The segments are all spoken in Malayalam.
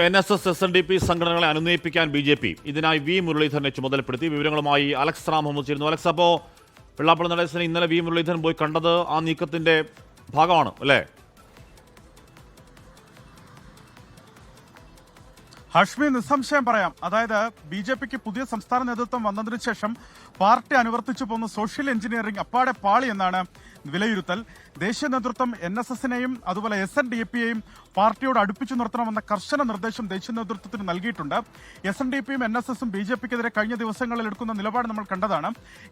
N S S S N D P സംഘടനകളെ അനുനയിപ്പിക്കാൻ ബി ജെ പി ഇതിനായി വി മുരളീധരനെ ചുമതലപ്പെടുത്തി. വിവരങ്ങളുമായി അലക്സ് റാം മുഹമ്മദ് ചേരുന്നു. അലക്സ് അപ്പോ വെള്ളാപ്പള്ളി നടേശനെ ഇന്നലെ വി മുരളീധരൻ പോയി കണ്ടത് ആ നീക്കത്തിന്റെ ഭാഗമാണ് അല്ലേ? ഹഷ്മി നിസ്സംശയം പറയാം. അതായത് ബി ജെ പിക്ക് പുതിയ സംസ്ഥാന നേതൃത്വം വന്നതിനു ശേഷം പാർട്ടി അനുവർത്തിച്ചു പോകുന്ന സോഷ്യൽ എഞ്ചിനീയറിംഗ് അപ്പാടെ പാളി എന്നാണ് വിലയിരുത്തൽ. ദേശീയ നേതൃത്വം എൻ എസ് എസിനെയും അതുപോലെ എസ് എൻ ഡി പിയെയും പാർട്ടിയോട് അടുപ്പിച്ചു നിർത്തണമെന്ന കർശന നിർദ്ദേശം ദേശീയ നേതൃത്വത്തിന് നൽകിയിട്ടുണ്ട്. എസ് എൻ ഡി പിയും എൻ എസ് എസും ബി ജെ പിക്കെതിരെ കഴിഞ്ഞ ദിവസങ്ങളിൽ എടുക്കുന്ന നിലപാട് നമ്മൾ കണ്ടതാണ്.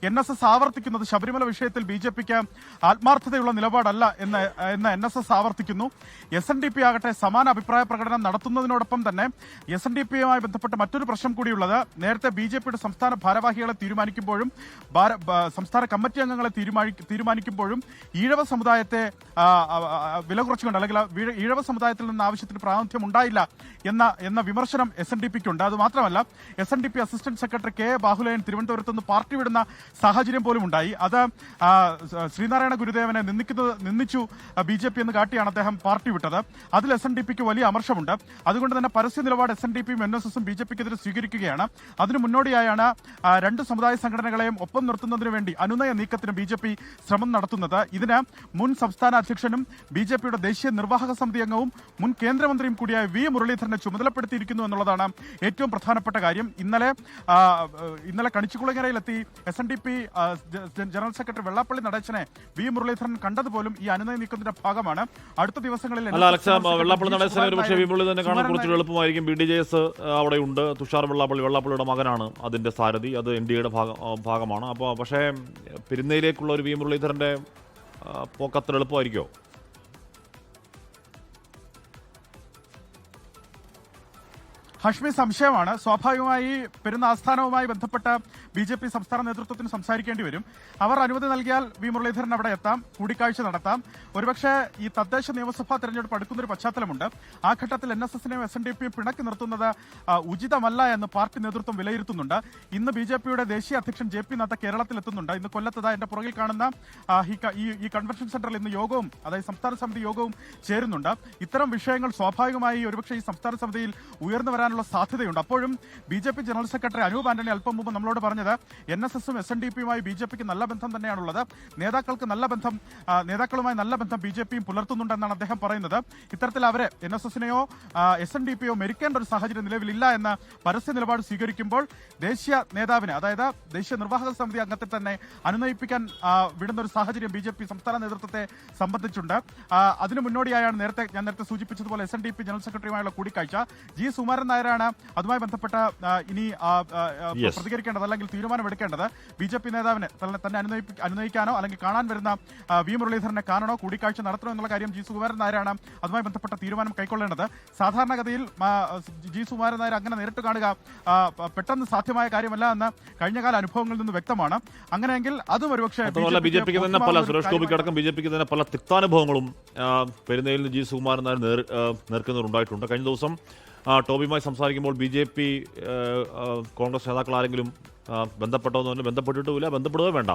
എൻ എസ് എസ് ആവർത്തിക്കുന്നത് ശബരിമല വിഷയത്തിൽ ബി ജെ പിക്ക് ആത്മാർത്ഥതയുള്ള നിലപാടല്ല എന്ന് എന്ന് എൻ എസ് എസ് ആവർത്തിക്കുന്നു. എസ് എൻ ഡി പി ആകട്ടെ സമാന അഭിപ്രായ പ്രകടനം നടത്തുന്നതിനോടൊപ്പം തന്നെ എസ് എൻ ഡി പിയുമായി ബന്ധപ്പെട്ട് മറ്റൊരു പ്രശ്നം കൂടിയുള്ളത് നേരത്തെ ബി ജെ പിയുടെ സംസ്ഥാന ഭാരവാഹികളെ തീരുമാനിക്കുമ്പോഴും സംസ്ഥാന കമ്മിറ്റി അംഗങ്ങളെ തീരുമാനി- തീരുമാനിക്കുമ്പോഴും ഈഴവ സമുദായത്തെ വില കുറച്ചുകൊണ്ട് അല്ലെങ്കിൽ ഈഴവ സമുദായത്തിൽ നിന്ന് ആവശ്യത്തിന് പ്രാതിനിധ്യം ഉണ്ടായില്ല എന്ന എന്ന വിമർശനം എസ് എൻ ഡി പിക്ക് ഉണ്ട്. അത് മാത്രമല്ല S N D P assistant secretary K. Bahuleyan തിരുവനന്തപുരത്ത് നിന്ന് പാർട്ടി വിടുന്ന സാഹചര്യം പോലും ഉണ്ടായി. അത് ശ്രീനാരായണ ഗുരുദേവനെ നിന്ദിക്കുന്നത് നിന്ദിച്ചു ബി ജെ പി എന്ന് കാട്ടിയാണ് അദ്ദേഹം പാർട്ടി വിട്ടത്. അതിൽ എസ് എൻ ഡി പിക്ക് വലിയ അമർഷമുണ്ട്. അതുകൊണ്ട് തന്നെ പരസ്യ നിലപാട് എസ് എൻ ഡി പിയും എൻ എസ് എസും ബി ജെ പിക്കെതിരെ സ്വീകരിക്കുകയാണ്. അതിനു മുന്നോടിയായാണ് രണ്ട് സമുദായ സംഘടനകളെയും ഒപ്പം നിർത്തുന്നതിന് വേണ്ടി അനുനയ നീക്കത്തിന് ബി ജെ പി ശ്രമം നടത്തുന്നത്. ഇതിന് മുൻ സംസ്ഥാന അധ്യക്ഷനും ബി ജെ പിയുടെ ദേശീയ നിർവാഹക സമിതി അംഗവും മുൻ കേന്ദ്രമന്ത്രിയും കൂടിയായ വി മുരളീധരനെ ചുമതലപ്പെടുത്തിയിരിക്കുന്നു എന്നുള്ളതാണ് ഏറ്റവും പ്രധാനപ്പെട്ട കാര്യം. ഇന്നലെ ഇന്നലെ കണിച്ചുകുളങ്ങരയിലെത്തി S N D P general secretary Vellappally നടേശനെ V Muraleedharan കണ്ടതുപോലും ഈ അനുനയ നീക്കത്തിന്റെ ഭാഗമാണ്. അടുത്ത ദിവസങ്ങളിൽ വെള്ളാപ്പള്ളി നടേശനെ ഒരു പക്ഷേ വി മുരളീധരനെ കാണാൻ എളുപ്പമായിരിക്കും. ബി ഡി ജെ എസ് അവിടെ ഉണ്ട്. തുഷാർ വെള്ളാപ്പള്ളി വെള്ളാപ്പള്ളിയുടെ മകനാണ് അതിന്റെ സാരഥി. അത് എൻ ഡി എയുടെ ഭാഗമാണ്. അപ്പോൾ പക്ഷേ പെരുന്നയിലേക്കുള്ള ഒരു വി മുരളീധരന്റെ പോക്കത്ര എളുപ്പമായിരിക്കോ ഹഷ്മി സംശയമാണ്. സ്വാഭാവികമായി പെരുന്നാസ്ഥാനവുമായി ബന്ധപ്പെട്ട ബി ജെ പി സംസ്ഥാന നേതൃത്വത്തിന് സംസാരിക്കേണ്ടി വരും. അവർ അനുമതി നൽകിയാൽ വി മുരളീധരൻ അവിടെ എത്താം കൂടിക്കാഴ്ച നടത്താം. ഒരുപക്ഷെ ഈ തദ്ദേശ നിയമസഭാ തെരഞ്ഞെടുപ്പ് അടുക്കുന്നൊരു പശ്ചാത്തലമുണ്ട്. ആ ഘട്ടത്തിൽ എൻ എസ് എസിനെയും എസ് എൻ ഡി പിയും പിണക്കി നിർത്തുന്നത് ഉചിതമല്ല എന്ന് പാർട്ടി നേതൃത്വം വിലയിരുത്തുന്നുണ്ട്. ഇന്ന് ബി ജെ പിയുടെ ദേശീയ അധ്യക്ഷൻ ജെ പി നദ്ദ കേരളത്തിലെത്തുന്നുണ്ട്. ഇന്ന് കൊല്ലത്തത് എന്റെ പുറകിൽ കാണുന്ന ഈ കൺവെൻഷൻ സെന്ററിൽ ഇന്ന് യോഗവും അതായത് സംസ്ഥാന സമിതി യോഗവും ചേരുന്നുണ്ട്. ഇത്തരം വിഷയങ്ങൾ സ്വാഭാവികമായി ഒരുപക്ഷെ ഈ സംസ്ഥാന സമിതിയിൽ ഉയർന്നു വരാനുള്ള സാധ്യതയുണ്ട്. അപ്പോഴും B J P general secretary Anoop Antony അല്പം മുമ്പ് നമ്മളോട് പറഞ്ഞത് എൻ എസ് എസും എസ് എൻ ഡി പിയുമായി ബി ജെ പിക്ക് നല്ല ബന്ധം തന്നെയാണുള്ളത്. നേതാക്കൾക്ക് നല്ല ബന്ധം നേതാക്കളുമായി നല്ല ബന്ധം ബി ജെ പിയും പുലർത്തുന്നുണ്ടെന്നാണ് അദ്ദേഹം പറയുന്നത്. ഇത്തരത്തിൽ അവരെ എൻ എസ് എസിനെയോ എസ് എൻ ഡി പിയോ മെരിക്കേണ്ട ഒരു സാഹചര്യം നിലവിലില്ല എന്ന പരസ്യ നിലപാട് സ്വീകരിക്കുമ്പോൾ ദേശീയ നേതാവിനെ അതായത് ദേശീയ നിർവാഹക സമിതി അംഗത്തെ തന്നെ അനുനയിപ്പിക്കാൻ വിടുന്ന ഒരു സാഹചര്യം ബി ജെ പി സംസ്ഥാന നേതൃത്വത്തെ സംബന്ധിച്ചുണ്ട്. അതിനു മുന്നോടിയായാണ് നേരത്തെ ഞാൻ നേരത്തെ സൂചിപ്പിച്ചതുപോലെ S N D P general സെക്രട്ടറിയുമായുള്ള കൂടിക്കാഴ്ച. ജി സുമാരൻ നായരാണ് അതുമായി ബന്ധപ്പെട്ട ഇനി. പ്രതികരിക്കേണ്ടത് അല്ലെങ്കിൽ തീരുമാനമെടുക്കേണ്ടത് ബി ജെ പി നേതാവിനെ തന്നെ അനുനയിക്കാനോ അല്ലെങ്കിൽ കാണാൻ വരുന്ന വി മുരളീധരനെ കാണണോ കൂടിക്കാഴ്ച നടത്തണോ എന്നുള്ള കാര്യം ജി സുകുമാരൻ നായരാണ് അതുമായി ബന്ധപ്പെട്ട തീരുമാനം കൈക്കൊള്ളേണ്ടത്. സാധാരണഗതിയിൽ ജി സുകുമാരൻ നായർ അങ്ങനെ നേരിട്ട് കാണുക പെട്ടെന്ന് സാധ്യമായ കാര്യമല്ല എന്ന് കഴിഞ്ഞകാല അനുഭവങ്ങളിൽ നിന്ന് വ്യക്തമാണ്. അങ്ങനെയെങ്കിൽ അതും ഒരുപക്ഷെ ബി ജെ പിക്ക് തന്നെ പല സുരേഷ് ഗോപിക്ക് അടക്കം ബി ജെ പിക്ക് തന്നെ പല തിക്താനുഭവങ്ങളും പെരുന്നയിൽ ജി സുകുമാരൻ നായർ നേർ ആ, കഴിഞ്ഞ ദിവസം ടോബിയുമായി സംസാരിക്കുമ്പോൾ ബി ജെ പി കോൺഗ്രസ് നേതാക്കൾ ആരെങ്കിലും ആ, ബന്ധപ്പെട്ടോ എന്ന് പറഞ്ഞാൽ ബന്ധപ്പെട്ടിട്ടുമില്ല. ബന്ധപ്പെടുകയോ വേണ്ട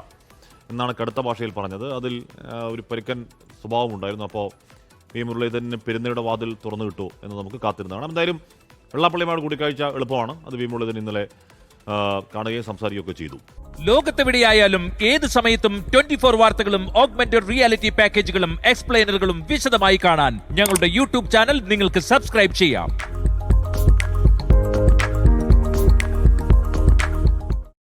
എന്നാണ് കടുത്ത ഭാഷയിൽ പറഞ്ഞത്. അതിൽ ഒരു പരിക്കൻ സ്വഭാവം ഉണ്ടായിരുന്നു. അപ്പോൾ വി മുരളീധരന് പെരുന്നയുടെ വാതിൽ തുറന്നു കിട്ടു എന്ന് നമുക്ക് കാത്തിരുന്നതാണ്. എന്തായാലും വെള്ളാപ്പള്ളിയുമായിട്ട് കൂടിക്കാഴ്ച എളുപ്പമാണ്. അത് വി മുരളീധരൻ ഇന്നലെ കാണുകയും സംസാരിക്കുകയൊക്കെ ചെയ്തു. ലോകത്തെവിടെയായാലും ഏത് സമയത്തും ട്വന്റി ഫോർ വാർത്തകളും ഓഗ്മെന്റഡ് റിയാലിറ്റി പാക്കേജുകളും എക്സ്പ്ലെയിനറുകളും വിശദമായി കാണാൻ ഞങ്ങളുടെ യൂട്യൂബ് ചാനൽ നിങ്ങൾക്ക് സബ്സ്ക്രൈബ് ചെയ്യാം.